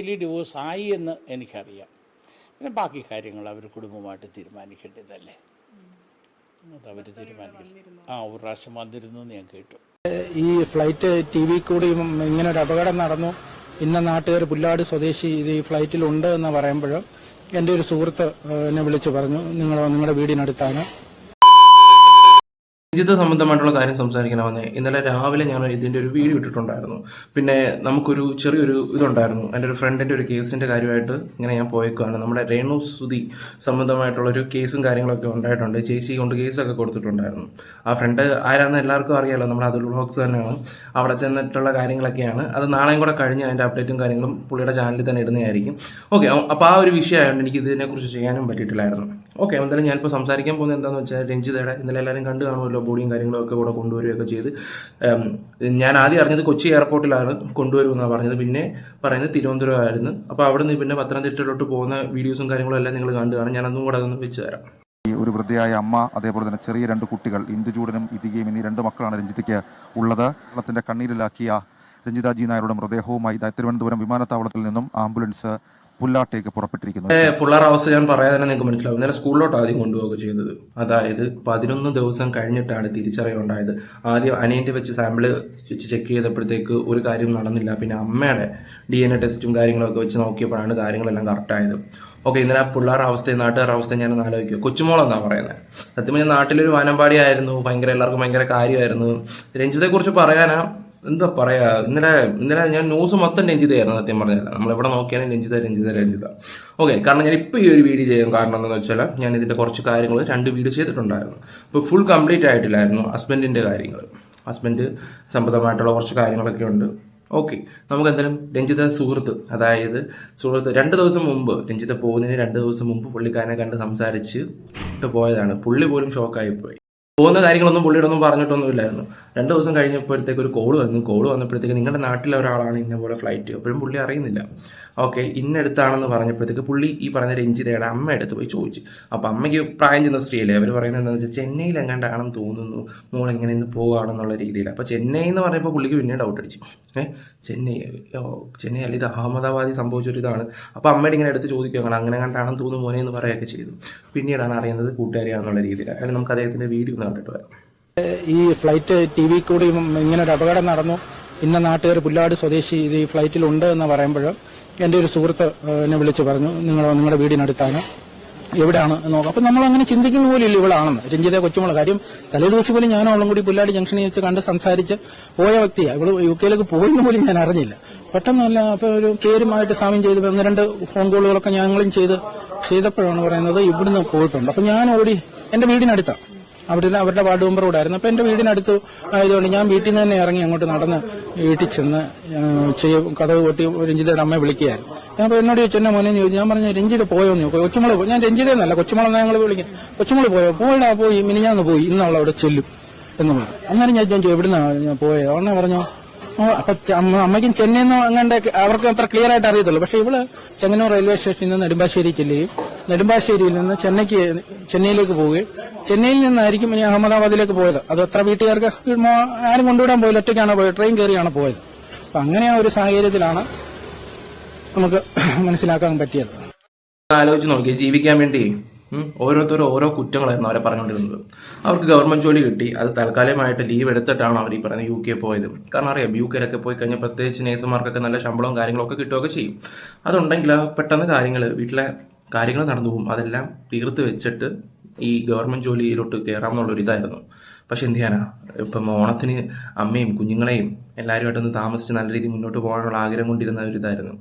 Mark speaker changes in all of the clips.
Speaker 1: Legally divorce ആയി എന്ന് എനിക്കറിയാം. പിന്നെ ബാക്കി കാര്യങ്ങൾ അവർ കുടുംബമായിട്ട് തീരുമാനിക്കേണ്ടതല്ലേ? അതവർ അവർ തീരുമാനിക്കും. ആ ഒരു പ്രാവശ്യം വന്നിരുന്നു എന്ന് ഞാൻ കേട്ടു.
Speaker 2: ഈ ഫ്ലൈറ്റ് ടി വി കൂടി ഇങ്ങനെ ഒരു അപകടം നടന്നു. ഇന്ന നാട്ടുകാർ പുല്ലാട് സ്വദേശി ഇത് ഈ ഫ്ലൈറ്റിലുണ്ട് എന്ന് പറയുമ്പോഴും എന്റെ ഒരു സുഹൃത്ത് എന്നെ വിളിച്ചു പറഞ്ഞു നിങ്ങൾ നിങ്ങളുടെ വീടിനടുത്താണ്.
Speaker 3: രഞ്ജിത്ത് സംബന്ധമായിട്ടുള്ള കാര്യം സംസാരിക്കാൻ വന്നേ. ഇന്നലെ രാവിലെ ഞാൻ ഇതിന്റെ ഒരു വീഡിയോ ഇട്ടിട്ടുണ്ടായിരുന്നു. പിന്നെ നമുക്കൊരു ചെറിയൊരു ഇതുണ്ടായിരുന്നു. എന്റെ ഒരു ഫ്രണ്ടിന്റെ ഒരു കേസിന്റെ കാര്യമായിട്ട് ഇങ്ങനെ ഞാൻ പോയേക്കുവാണ്. നമ്മുടെ രേണു സുതി സംബന്ധമായിട്ടുള്ള ഒരു കേസും കാര്യങ്ങളൊക്കെ ഉണ്ടായിട്ടുണ്ട്. ചേച്ചി കൊണ്ട് കേസൊക്കെ കൊടുത്തിട്ടുണ്ടായിരുന്നു. ആ ഫ്രണ്ട് ആരാന്ന് എല്ലാവർക്കും അറിയാമല്ലോ നമ്മുടെ അതുൽ ബ്ലോഗ്സ് തന്നെയാണ്. അവിടെ ചെന്നിട്ടുള്ള കാര്യങ്ങളൊക്കെയാണ്. അത് നാളെയും കൂടെ കഴിഞ്ഞ് അതിന്റെ അപ്ഡേറ്റും കാര്യങ്ങളും പുള്ളിയുടെ ചാനലിൽ തന്നെ ഇടുന്നതായിരിക്കും. ഓക്കെ അപ്പോൾ ആ ഒരു വിഷയമായതുകൊണ്ട് എനിക്ക് ഇതിനെക്കുറിച്ച് ചെയ്യാനും പറ്റിയിട്ടില്ലായിരുന്നു. ഓക്കെ എന്തായാലും ഞാനിപ്പോൾ സംസാരിക്കാൻ പോകുന്നത് എന്താണെന്ന് വെച്ചാൽ രഞ്ജിതയുടെ ഇന്നലെ എല്ലാവരും കണ്ടു കാണുമല്ലോ. ബോഡിയും കാര്യങ്ങളൊക്കെ കൂടെ കൊണ്ടുവരികയൊക്കെ ചെയ്ത്. ഞാൻ ആദ്യം അറിഞ്ഞത് കൊച്ചി എയർപോർട്ടിലാണ് കൊണ്ടുവരുമെന്നാണ് പറഞ്ഞത്. പിന്നെ പറയുന്നത് തിരുവനന്തപുരം ആയിരുന്നു അപ്പോൾ അവിടെ നിന്ന് പിന്നെ പത്തനംതിട്ടയിലോട്ട് പോകുന്ന വീഡിയോസും കാര്യങ്ങളും എല്ലാം നിങ്ങൾ കണ്ടു കാണും ഞാൻ അതും കൂടെ അതൊന്ന് വെച്ച് തരാം.
Speaker 4: ഈ ഒരു വൃദ്ധയായ അമ്മ അതേപോലെ തന്നെ ചെറിയ രണ്ട് കുട്ടികൾ ഇന്ദുചൂടനും ഇതികയും എന്നീ രണ്ട് മക്കളാണ് രഞ്ജിതയ്ക്ക് ഉള്ളത്. കേരളത്തിന്റെ കണ്ണീരിലാക്കിയ രഞ്ജിതാജി നായരുടെ മൃതദേഹവുമായി തിരുവനന്തപുരം വിമാനത്താവളത്തിൽ നിന്നും ആംബുലൻസ് പുല്ലാട്ടേക്ക്
Speaker 3: പുറപ്പെട്ടിരിക്കുന്നത് പുള്ളാർ അവസ്ഥ ഞാൻ പറയാതെ തന്നെ നിങ്ങൾക്ക് മനസ്സിലാവും. ഇന്നലെ സ്കൂളിലോട്ട് ആദ്യം കൊണ്ടുപോവുക ചെയ്തത്. അതായത് പതിനൊന്ന് ദിവസം കഴിഞ്ഞിട്ടാണ് തിരിച്ചറിവുണ്ടായത് ആദ്യം അനിയന്റെ വെച്ച് സാമ്പിൾ വെച്ച് ചെക്ക് ചെയ്തപ്പോഴത്തേക്ക് ഒരു കാര്യം നടന്നില്ല. പിന്നെ അമ്മയുടെ ഡി എൻ എ ടെസ്റ്റും കാര്യങ്ങളൊക്കെ വെച്ച് നോക്കിയപ്പോഴാണ് കാര്യങ്ങളെല്ലാം കറക്റ്റായത് ഓക്കെ ഇന്നലെ പിള്ളേരുടെ അവസ്ഥയും നാട്ടുകാരുടെ അവസ്ഥയും ഞാൻ ആലോചിക്കുക കൊച്ചുമോളെന്നാണ് പറയുന്നത് സത്യം പറഞ്ഞാൽ നാട്ടിലൊരു വാനമ്പാടി ആയിരുന്നു ഭയങ്കര എല്ലാവർക്കും ഭയങ്കര കാര്യമായിരുന്നു. രഞ്ജിതയെക്കുറിച്ച് പറയാനാ എന്താ പറയാ? ഇന്നലെ ഇന്നലെ ഞാൻ ന്യൂസ് മൊത്തം രഞ്ജിതയായിരുന്നു സത്യം പറഞ്ഞാൽ നമ്മൾ എവിടെ നോക്കിയാലും രഞ്ജിത രഞ്ജിത രഞ്ജിത. ഓക്കെ കാരണം ഞാൻ ഇപ്പോൾ ഈ ഒരു വീഡിയോ ചെയ്യാൻ കാരണം എന്താണെന്ന് വെച്ചാൽ ഞാൻ ഇതിന്റെ കുറച്ച് കാര്യങ്ങൾ രണ്ട് വീഡിയോ ചെയ്തിട്ടുണ്ടായിരുന്നു. ഇപ്പോൾ ഫുൾ കംപ്ലീറ്റ് ആയിട്ടില്ലായിരുന്നു ഹസ്ബൻഡിന്റെ കാര്യങ്ങൾ ഹസ്ബൻഡ് സംബന്ധമായിട്ടുള്ള കുറച്ച് കാര്യങ്ങളൊക്കെ ഉണ്ട്. ഓക്കെ നമുക്ക് എന്തായാലും രഞ്ജിത സുഹൃത്ത് അതായത് സുഹൃത്ത് രണ്ട് ദിവസം മുമ്പ് രഞ്ജിത പോകുന്നതിന് രണ്ട് ദിവസം മുമ്പ് പുള്ളിക്കാരനെ കണ്ട് സംസാരിച്ച് പോയതാണ്. പുള്ളി പോലും ഷോക്കായി പോയി. പോകുന്ന കാര്യങ്ങളൊന്നും പുള്ളിയുടെ ഒന്നും പറഞ്ഞിട്ടൊന്നുമില്ലായിരുന്നു. രണ്ട് ദിവസം കഴിഞ്ഞപ്പോഴത്തേക്ക് ഒരു കോൾ വന്നു. കോൾ വന്നപ്പോഴത്തേക്ക് നിങ്ങളുടെ നാട്ടിലെ ഒരാളാണ് ഇന്ന പോലെ ഫ്ലൈറ്റ് അപ്പോഴും പുള്ളി അറിയുന്നില്ല. ഓക്കെ ഇന്നടുത്താണെന്ന് പറഞ്ഞപ്പോഴത്തേക്ക് പുള്ളി ഈ പറഞ്ഞ രഞ്ജിതയുടെ അമ്മ എടുത്ത് പോയി ചോദിച്ചു. അപ്പോൾ അമ്മയ്ക്ക് പ്രായം ചെന്ന സ്ത്രീയല്ലേ? അവർ പറയുന്നത് എന്താണെന്ന് വെച്ചാൽ ചെന്നൈയിൽ എങ്ങാണ്ടാണെന്ന് തോന്നുന്നു. മോൾ എങ്ങനെ ഇന്ന് പോവുകയാണെന്നുള്ള രീതിയിൽ. അപ്പോൾ ചെന്നൈ എന്ന് പറയുമ്പോൾ പുള്ളിക്ക് പിന്നെ ഡൗട്ട് അടിച്ചു. ഏഹ് ചെന്നൈ ചെന്നൈ അല്ല ഇത് അഹമ്മദാബാദിൽ സംഭവിച്ചൊരിതാണ് അപ്പോൾ അമ്മയുടെ ഇങ്ങനെ എടുത്ത് ചോദിക്കുക അങ്ങനെ അങ്ങനെ കണ്ടാണെന്ന് തോന്നുന്നു മോനെ എന്ന് പറയുകയൊക്കെ ചെയ്തു. പിന്നീടാണ് അറിയുന്നത് കൂട്ടുകാരിയാണെന്നുള്ള രീതിയിൽ. അതിന് നമുക്ക് അദ്ദേഹത്തിന്റെ വീഡിയോ ഒന്ന് കണ്ടിട്ട് വരാം.
Speaker 2: ഈ ഫ്ലൈറ്റ് ടി വി കൂടി ഇങ്ങനെ ഒരു അപകടം നടന്നു. ഇന്ന നാട്ടുകാർ പുല്ലാട് സ്വദേശി ഇത് ഈ ഫ്ലൈറ്റിലുണ്ട് എന്ന് പറയുമ്പോഴും എന്റെ ഒരു സുഹൃത്ത് എന്നെ വിളിച്ചു പറഞ്ഞു നിങ്ങൾ നിങ്ങളുടെ വീടിനടുത്താണ്. എവിടെയാണ്? നോക്കാം. അപ്പൊ നമ്മൾ അങ്ങനെ ചിന്തിക്കുന്ന പോലും ഇല്ല ഇവളാണെന്ന്. രഞ്ജിത കൊച്ചുമുള കാര്യം തലേ ദിവസം പോലും ഞാനും അവളും കൂടി പുല്ലാടി ജംഗ്ഷനിൽ വെച്ച് കണ്ട് സംസാരിച്ച് പോയ വ്യക്തിയാണ് ഇവൾ യു കെയിലേക്ക് പോയെന്ന് പോലും ഞാൻ അറിഞ്ഞില്ല. പെട്ടെന്നല്ല അപ്പൊ ഒരു പേരുമായിട്ട് സാമ്യം ചെയ്ത് ഒന്ന് രണ്ട് ഫോൺ കോളുകളൊക്കെ ഞങ്ങളും ചെയ്ത് ചെയ്തപ്പോഴാണ് പറയുന്നത് ഇവിടുന്ന് പോയിട്ടുണ്ട്. അപ്പൊ ഞാൻ ഓടി എന്റെ വീടിനടുത്താണ് അവിടെ അവരുടെ വാർഡ് മെമ്പർ കൂടെ ആയിരുന്നു. അപ്പൊ എന്റെ വീടിനടുത്ത് ആയതുകൊണ്ട് ഞാൻ വീട്ടിൽ നിന്ന് തന്നെ ഇറങ്ങി അങ്ങോട്ട് നടന്ന് വീട്ടിൽ ചെന്ന് ചെയ്യ കഥവ് കൊട്ടി രഞ്ജിതയുടെ അമ്മയെ വിളിക്കുകയായിരുന്നു. ഞാൻ എന്നോട് ചോദിച്ചു എന്നെ മോനെ? ചോദിച്ചു. ഞാൻ പറഞ്ഞു രഞ്ജിത പോയോ? എന്ന് ചോദിച്ചു. കൊച്ചുമോൾ പോയി ഞാൻ രഞ്ജിത എന്നല്ല കൊച്ചുമുളക് ഞങ്ങൾ വിളിക്കും കൊച്ചുമോൾ പോയോ? പോയിടാ പോയി. മിനിഞ്ഞാന്ന് പോയി. ഇന്ന് അവിടെ ചെല്ലും എന്ന് പറഞ്ഞു. അങ്ങനെ ഞാൻ ചോദിച്ചു എവിടുന്നാണ് ഞാൻ പോയത് അവനെ പറഞ്ഞു അപ്പൊ അമ്മയ്ക്കും ചെന്നൈന്ന് നിന്ന് അങ്ങാണ്ട് അവർക്ക് അത്ര ക്ലിയർ ആയിട്ട് അറിയത്തുള്ളൂ. പക്ഷെ ഇവൾ ചെങ്ങന്നൂർ റെയിൽവേ സ്റ്റേഷനിൽ നിന്ന് നെടുമ്പാശ്ശേരി ചെല്ലുകയും നെടുമ്പാശ്ശേരിയിൽ നിന്ന് ചെന്നൈക്ക് ചെന്നൈയിലേക്ക് പോവുകയും ചെന്നൈയിൽ നിന്നായിരിക്കും ഇനി അഹമ്മദാബാദിലേക്ക് പോയത്. അത് എത്ര വീട്ടുകാർക്ക് ആരും കൊണ്ടുവിടാൻ പോയില്ല ഒറ്റയ്ക്കാണ് പോയത് ട്രെയിൻ കയറിയാണ് പോയത്. അപ്പൊ അങ്ങനെ ആ ഒരു സാഹചര്യത്തിലാണ് നമുക്ക് മനസ്സിലാക്കാൻ പറ്റിയത്.
Speaker 3: ആലോചിച്ച് നോക്കി ജീവിക്കാൻ വേണ്ടി ഓരോരുത്തരും ഓരോ കുറ്റങ്ങളായിരുന്നു അവരെ പറഞ്ഞുകൊണ്ടിരുന്നത്. അവർക്ക് ഗവൺമെന്റ് ജോലി കിട്ടി അത് തൽക്കാലമായിട്ട് ലീവ് എടുത്തിട്ടാണ് അവർ ഈ പറയുന്ന യു കെ പോയത്. കാരണം അറിയാം യു കെയിലൊക്കെ പോയി കഴിഞ്ഞാൽ പ്രത്യേകിച്ച് നേഴ്സുമാർക്കൊക്കെ നല്ല ശമ്പളവും കാര്യങ്ങളൊക്കെ കിട്ടുകയൊക്കെ ചെയ്യും. അതുണ്ടെങ്കിൽ പെട്ടെന്ന് കാര്യങ്ങൾ വീട്ടിലെ കാര്യങ്ങൾ നടന്നു പോകും അതെല്ലാം തീർത്ത് വെച്ചിട്ട് ഈ ഗവൺമെന്റ് ജോലിയിലോട്ട് കയറാം എന്നുള്ളൊരു ഇതായിരുന്നു. പക്ഷെ എന്ത് ചെയ്യാനാ? ഇപ്പം ഓണത്തിന് അമ്മയും കുഞ്ഞുങ്ങളെയും എല്ലാവരുമായിട്ടൊന്ന് താമസിച്ച് നല്ല രീതിയിൽ മുന്നോട്ട് പോകാനുള്ള ആഗ്രഹം കൊണ്ടിരുന്ന ഒരു ഇതായിരുന്നു.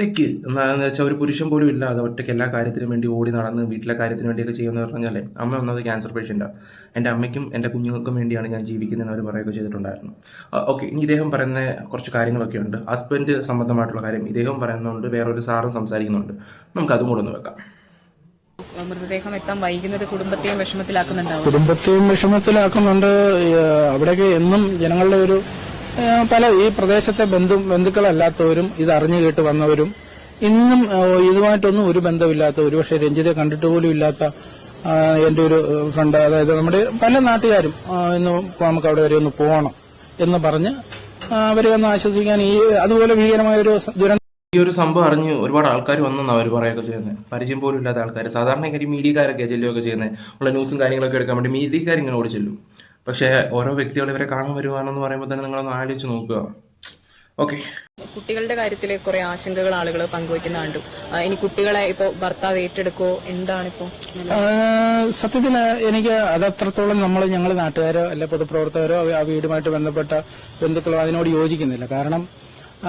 Speaker 3: ഒറ്റയ്ക്ക്. എന്താണെന്ന് വെച്ചാൽ ഒരു പുരുഷൻ പോലും ഇല്ലാതെ ഒറ്റയ്ക്ക് എല്ലാ കാര്യത്തിനും വേണ്ടി ഓടി നടന്ന് വീട്ടിലെ കാര്യത്തിന് വേണ്ടിയൊക്കെ ചെയ്യുമെന്ന് പറഞ്ഞാൽ അമ്മ ഒന്നത് ക്യാൻസർ പേഷ്യന്റാണ് എന്റെ അമ്മയ്ക്കും എന്റെ കുഞ്ഞുങ്ങൾക്കും വേണ്ടിയാണ് ഞാൻ ജീവിക്കുന്നതെന്ന് അവർ പറയുകയൊക്കെ ചെയ്തിട്ടുണ്ടായിരുന്നു. ഓക്കെ ഇനി ഇദ്ദേഹം പറയുന്ന കുറച്ച് കാര്യങ്ങളൊക്കെ ഉണ്ട്. ഹസ്ബൻഡ് സംബന്ധമായിട്ടുള്ള കാര്യം ഇദ്ദേഹം പറയുന്നുണ്ട് വേറൊരു സാറും സംസാരിക്കുന്നുണ്ട്. നമുക്ക് അതും കൂടെ ഒന്ന് വെക്കാം.
Speaker 5: മൃതദേഹം എത്താൻ വൈകുന്നത് കുടുംബത്തെയും വിഷമത്തിലാക്കുന്നുണ്ടാവും.
Speaker 2: കുടുംബത്തെയും വിഷമത്തിലാക്കുന്നുണ്ട്. അവിടെയൊക്കെ എന്നും ജനങ്ങളുടെ ഒരു പല ഈ പ്രദേശത്തെ ബന്ധു ബന്ധുക്കളല്ലാത്തവരും ഇത് അറിഞ്ഞു കേട്ട് വന്നവരും ഇന്നും ഇതുമായിട്ടൊന്നും ഒരു ബന്ധമില്ലാത്ത ഒരുപക്ഷെ രഞ്ജിത്തെ കണ്ടിട്ട് പോലും ഇല്ലാത്ത എന്റെ ഒരു ഫ്രണ്ട് അതായത് നമ്മുടെ പല നാട്ടുകാരും ഇന്ന് നമുക്ക് അവിടെ വരെ ഒന്ന് പോകണം എന്ന് പറഞ്ഞ് അവരെ ഒന്ന് ആശ്വസിക്കാൻ ഈ അതുപോലെ ഭീകരമായ ഒരു ദുരന്തം
Speaker 3: ഈ ഒരു സംഭവം അറിഞ്ഞ് ഒരുപാട് ആൾക്കാർ വന്നെന്നാണ് അവർ പറയുകയൊക്കെ ചെയ്യുന്നത് പരിചയം പോലും ഇല്ലാത്ത ആൾക്കാർ സാധാരണ കാര്യം മീഡിയക്കാരൊക്കെ ചെല്ലുകയൊക്കെ ചെയ്യുന്നത് ഉള്ള ന്യൂസും കാര്യങ്ങളൊക്കെ എടുക്കാൻ വേണ്ടി മീഡിയക്കാർ ഇങ്ങനെ ഓടി ചെല്ലും. പക്ഷേ ഓരോ വ്യക്തികൾ ഇവരെ കാണാൻ വരുവാണെന്ന് പറയുമ്പോൾ തന്നെ നിങ്ങളൊന്ന് ആലോചിച്ച് നോക്കുക. ഓക്കെ
Speaker 5: കുട്ടികളുടെ കാര്യത്തിൽ കുറെ ആശങ്കകൾ ആളുകൾ പങ്കുവയ്ക്കുന്ന കണ്ടു ഇനി കുട്ടികളെ ഇപ്പോ ഭർത്താവ് ഏറ്റെടുക്കോ? എന്താണിപ്പോ
Speaker 2: സത്യത്തിൽ എനിക്ക് അതത്രത്തോളം നമ്മൾ ഞങ്ങൾ നാട്ടുകാരോ അല്ലെ പൊതുപ്രവർത്തകരോ ആ വീടുമായിട്ട് ബന്ധപ്പെട്ട ബന്ധുക്കളോ അതിനോട് യോജിക്കുന്നില്ല. കാരണം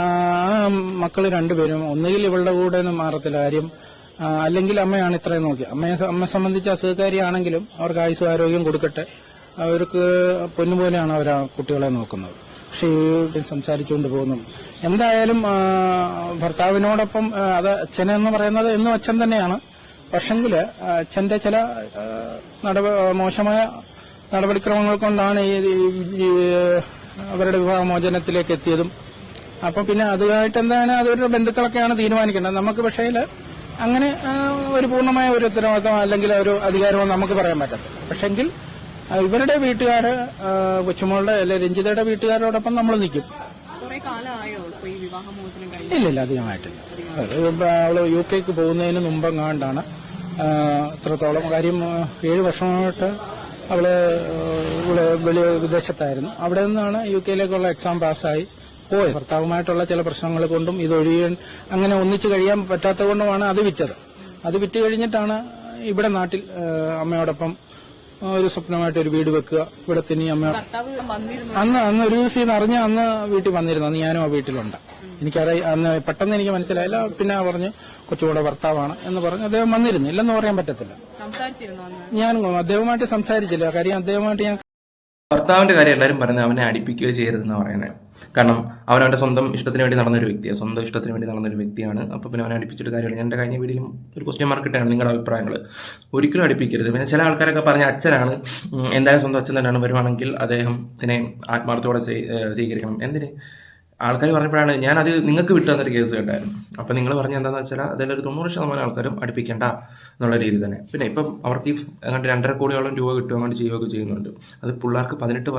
Speaker 2: ആ മക്കൾ രണ്ടുപേരും ഒന്നുകിൽ ഇവളുടെ കൂടെ ഒന്നും മാറത്തില്ല കാര്യം അല്ലെങ്കിൽ അമ്മയാണ് ഇത്രയും നോക്കി അമ്മയെ അമ്മ സംബന്ധിച്ച് അസുഖകാരിയാണെങ്കിലും അവർക്ക് ആയുസ് ആരോഗ്യം കൊടുക്കട്ടെ. അവർക്ക് പൊന്നുപോലെയാണ് അവർ ആ കുട്ടികളെ നോക്കുന്നത്. പക്ഷേ ഈ സംസാരിച്ചുകൊണ്ട് പോകുന്നു. എന്തായാലും ഭർത്താവിനോടൊപ്പം അത് അച്ഛനെന്ന് പറയുന്നത് എന്നും അച്ഛൻ തന്നെയാണ്. പക്ഷെങ്കിൽ അച്ഛന്റെ ചില മോശമായ നടപടിക്രമങ്ങൾ കൊണ്ടാണ് ഈ അവരുടെ വിവാഹമോചനത്തിലേക്ക് എത്തിയതും. അപ്പൊ പിന്നെ അതുമായിട്ട് എന്താണ് അതൊരു ബന്ധുക്കളൊക്കെയാണ് തീരുമാനിക്കേണ്ടത്. നമുക്ക് പക്ഷേ അങ്ങനെ ഒരു പൂർണമായ ഒരു ഉത്തരവാദിത്തം അല്ലെങ്കിൽ ഒരു അധികാരമോ നമുക്ക് പറയാൻ പറ്റത്തില്ല. പക്ഷെങ്കിൽ ഇവരുടെ വീട്ടുകാര് കൊച്ചുമോളുടെ അല്ലെ രഞ്ജിതയുടെ വീട്ടുകാരോടൊപ്പം നമ്മൾ നിൽക്കും ഇല്ലില്ല അധികമായിട്ടില്ല. അവൾ യു കെക്ക് പോകുന്നതിന് മുമ്പെങ്ങാണ്ടാണ് കാണ്ടാണ് ഇത്രത്തോളം കാര്യം ഏഴ് വർഷമായിട്ട് അവൾ ഇവിടെ വെളി വിദേശത്തായിരുന്നു. അവിടെ നിന്നാണ് യു കെയിലേക്കുള്ള എക്സാം പാസ്സായി പോയത്. ഭർത്താവുമായിട്ടുള്ള ചില പ്രശ്നങ്ങൾ കൊണ്ടും ഇതൊഴിയാൻ അങ്ങനെ ഒന്നിച്ചു കഴിയാൻ പറ്റാത്തത് കൊണ്ടുമാണ് അത് വിറ്റത്. അത് വിറ്റ് കഴിഞ്ഞിട്ടാണ് ഇവിടെ നാട്ടിൽ അമ്മയോടൊപ്പം ഒരു സ്വപ്നമായിട്ട് ഒരു വീട് വെക്കുക. ഇവിടെ തന്നെ അമ്മ അന്ന് അന്ന് ഒരു ദിവസം ഇത് അറിഞ്ഞ അന്ന് വീട്ടിൽ വന്നിരുന്നു. അന്ന് ഞാനും ആ വീട്ടിലുണ്ട്. എനിക്കറിയ അന്ന് പെട്ടെന്ന് എനിക്ക് മനസ്സിലായില്ല. പിന്നെ പറഞ്ഞു കൊച്ചുകൂടെ ഭർത്താവാണ് എന്ന് പറഞ്ഞു. അദ്ദേഹം വന്നിരുന്നു. ഇല്ലെന്ന് പറയാൻ പറ്റത്തില്ല. ഞാൻ അദ്ദേഹവുമായിട്ട് സംസാരിച്ചില്ല. കാര്യം അദ്ദേഹമായിട്ട് ഞാൻ
Speaker 3: ഭർത്താവിന്റെ കാര്യം എല്ലാവരും പറയുന്നത് അവനെ അടിപ്പിക്കുകയോ ചെയ്യരുതെന്ന് പറയുന്നത് കാരണം അവൻ അവന്റെ സ്വന്തം ഇഷ്ടത്തിന് വേണ്ടി നടന്നൊരു വ്യക്തിയാണ് സ്വന്തം ഇഷ്ടത്തിന് വേണ്ടി നടന്നൊരു വ്യക്തിയാണ്. അപ്പോൾ പിന്നെ അവനെ അടിപ്പിച്ചിട്ട് കാര്യമില്ല. ഞാൻ എന്റെ കഴിഞ്ഞ വീഡിയോയിലും ഒരു ക്വസ്റ്റ്യൻ മാർക്ക് ഇട്ടാണ് നിങ്ങളുടെ അഭിപ്രായങ്ങൾ ഒരിക്കലും അടിപ്പിക്കരുത്. പിന്നെ ചില ആൾക്കാരൊക്കെ പറഞ്ഞ അച്ഛനാണ് എന്തായാലും സ്വന്തം അച്ഛൻ തന്നെയാണ് വരുവാണെങ്കിൽ അദ്ദേഹത്തിനെ ആത്മാർത്ഥത്തോടെ സ്വീകരിക്കണം. എന്തിന്? ആൾക്കാർ പറഞ്ഞപ്പോഴാണ് ഞാനത് നിങ്ങൾക്ക് വിട്ടു തന്നൊരു കേസ് കേട്ടായിരുന്നു അപ്പോൾ നിങ്ങൾ പറഞ്ഞ എന്താണെന്ന് വെച്ചാൽ അതിലൊരു തൊണ്ണൂറ് ശതമാനം ആൾക്കാരും അടുപ്പിക്കേണ്ട എന്നുള്ള രീതി തന്നെ. പിന്നെ ഇപ്പം അവർക്ക് ഈ അങ്ങോട്ട് രണ്ടര കോടിയോളം രൂപ കിട്ടും അങ്ങോട്ട് ചെയ്യുകയൊക്കെ ചെയ്യുന്നുണ്ട്. അത് പിള്ളേർക്ക് പതിനെട്ട്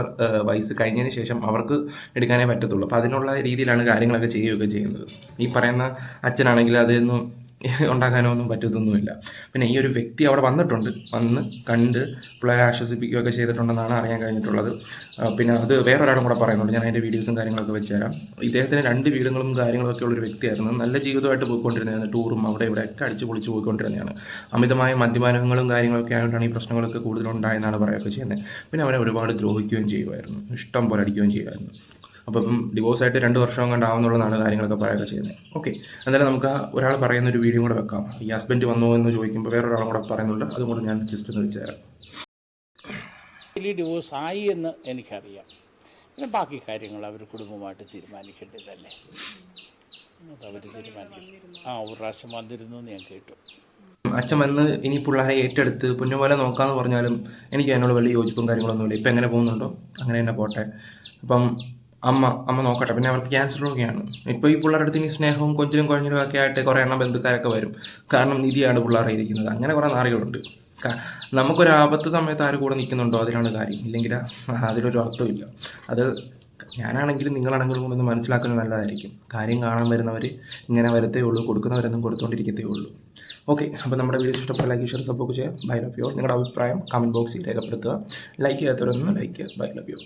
Speaker 3: വയസ്സ് കഴിഞ്ഞതിന് ശേഷം അവർക്ക് എടുക്കാനേ പറ്റത്തുള്ളൂ. അപ്പോൾ അതിനുള്ള രീതിയിലാണ് കാര്യങ്ങളൊക്കെ ചെയ്യുകയൊക്കെ ചെയ്യുന്നത്. ഈ പറയുന്ന അച്ഛനാണെങ്കിൽ അതൊന്നും ഉണ്ടാക്കാനോ ഒന്നും പറ്റത്തൊന്നുമില്ല. പിന്നെ ഈ ഒരു വ്യക്തി അവിടെ വന്നിട്ടുണ്ട്. വന്ന് കണ്ട് പിള്ളേരെ ആശ്വസിപ്പിക്കുകയൊക്കെ ചെയ്തിട്ടുണ്ടെന്നാണ് അറിയാൻ കഴിഞ്ഞിട്ടുള്ളത്. പിന്നെ അത് വേറൊരാളും കൂടെ പറയുന്നുണ്ട്. ഞാൻ അതിന്റെ വീഡിയോസും കാര്യങ്ങളൊക്കെ വെച്ച് തരാം. ഇദ്ദേഹത്തിന് രണ്ട് വീടുകളും കാര്യങ്ങളൊക്കെ ഉള്ളൊരു വ്യക്തിയായിരുന്നു. നല്ല ജീവിതമായിട്ട് പോയിക്കൊണ്ടിരുന്നതാണ് ടൂറും അവിടെ ഇവിടെ ഒക്കെ അടിച്ച് പൊളിച്ച് പോയിക്കൊണ്ടിരുന്നതാണ് അമിതമായ മദ്യപാനങ്ങളും കാര്യങ്ങളൊക്കെ ആയതുകൊണ്ടാണ് ഈ പ്രശ്നങ്ങളൊക്കെ കൂടുതലുണ്ടായെന്നാണ് പറയുകയൊക്കെ ചെയ്യുന്നത്. പിന്നെ അവനെ ഒരുപാട് ദ്രോഹിക്കുകയും ചെയ്യുമായിരുന്നു. ഇഷ്ടം പോലെ അടിക്കുകയും ചെയ്യുമായിരുന്നു. അപ്പോൾ ഇപ്പം ഡിവോഴ്സ് ആയിട്ട് രണ്ട് വർഷം കണ്ടാവുന്നുള്ളതാണ് കാര്യങ്ങളൊക്കെ പറയുക ചെയ്യുന്നത്. ഓക്കെ എന്തായാലും നമുക്ക് ആ ഒരാൾ പറയുന്ന ഒരു വീഡിയോ കൂടെ വെക്കാം. ഈ ഹസ്ബൻഡ് വന്നു എന്ന് ചോദിക്കുമ്പോൾ വേറൊരാളും കൂടെ പറയുന്നുണ്ട്. അതും കൂടെ ഞാൻ ജസ്റ്റ് ഒന്ന്
Speaker 1: വെച്ചുതരാം ഡിവോഴ്സ് ആയി എന്ന് എനിക്കറിയാം. പിന്നെ ബാക്കി കാര്യങ്ങൾ അവർ കുടുംബമായിട്ട് തീരുമാനിക്കേണ്ടത് തന്നെ അവർ തീരുമാനിക്കും. ആ ഒരു പ്രാവശ്യം വന്നിരുന്നു എന്ന് ഞാൻ കേട്ടു.
Speaker 3: അച്ഛൻ വന്ന് ഇനി പിള്ളേരെ ഏറ്റെടുത്ത് പൊന്നുപോലെ നോക്കാമെന്ന് പറഞ്ഞാലും എനിക്ക് അതിനോട് വലിയ യോജിപ്പും കാര്യങ്ങളൊന്നുമില്ല. ഇപ്പം എങ്ങനെ പോകുന്നുണ്ടോ? അങ്ങനെ തന്നെ പോട്ടെ. അപ്പം അമ്മ അമ്മ നോക്കട്ടെ. പിന്നെ അവർക്ക് ക്യാൻസർ രോഗിയാണ്. ഇപ്പോൾ ഈ പിള്ളേരുടെ അടുത്ത് ഇനി സ്നേഹവും കൊഞ്ചിലും കുഴഞ്ഞിലും ഒക്കെ ആയിട്ട് കുറേ എണ്ണം ബന്ധുക്കാരൊക്കെ വരും. കാരണം നിധിയാണ് പിള്ളേരെ ഇരിക്കുന്നത്. അങ്ങനെ കുറേ നാറികളുണ്ട്. നമുക്കൊരു ആപത്ത് സമയത്ത് ആര് കൂടെ നിൽക്കുന്നുണ്ടോ? അതിലാണ് കാര്യം. ഇല്ലെങ്കിൽ അതിലൊരു അർത്ഥമില്ല അത് ഞാനാണെങ്കിലും നിങ്ങളാണെങ്കിലും ഒന്ന് മനസ്സിലാക്കുന്നത് നല്ലതായിരിക്കും. കാര്യം കാണാൻ വരുന്നവർ ഇങ്ങനെ വരത്തേ ഉള്ളൂ കൊടുക്കുന്നവരൊന്നും കൊടുത്തുകൊണ്ടിരിക്കത്തേ ഉള്ളൂ. ഓക്കെ അപ്പോൾ നമ്മുടെ വീഡിയോസ് ഇഷ്ടപ്പെട്ട ലൈക്ക് ഷെയർ സപ്പോർട്ട് ചെയ്യുക. Bye love you. നിങ്ങളുടെ അഭിപ്രായം കമന്റ് ബോക്സിൽ രേഖപ്പെടുത്തുക. ലൈക്ക് ചെയ്യാത്തവരൊന്നും ലൈക്ക് ബൈ ലവ് യു.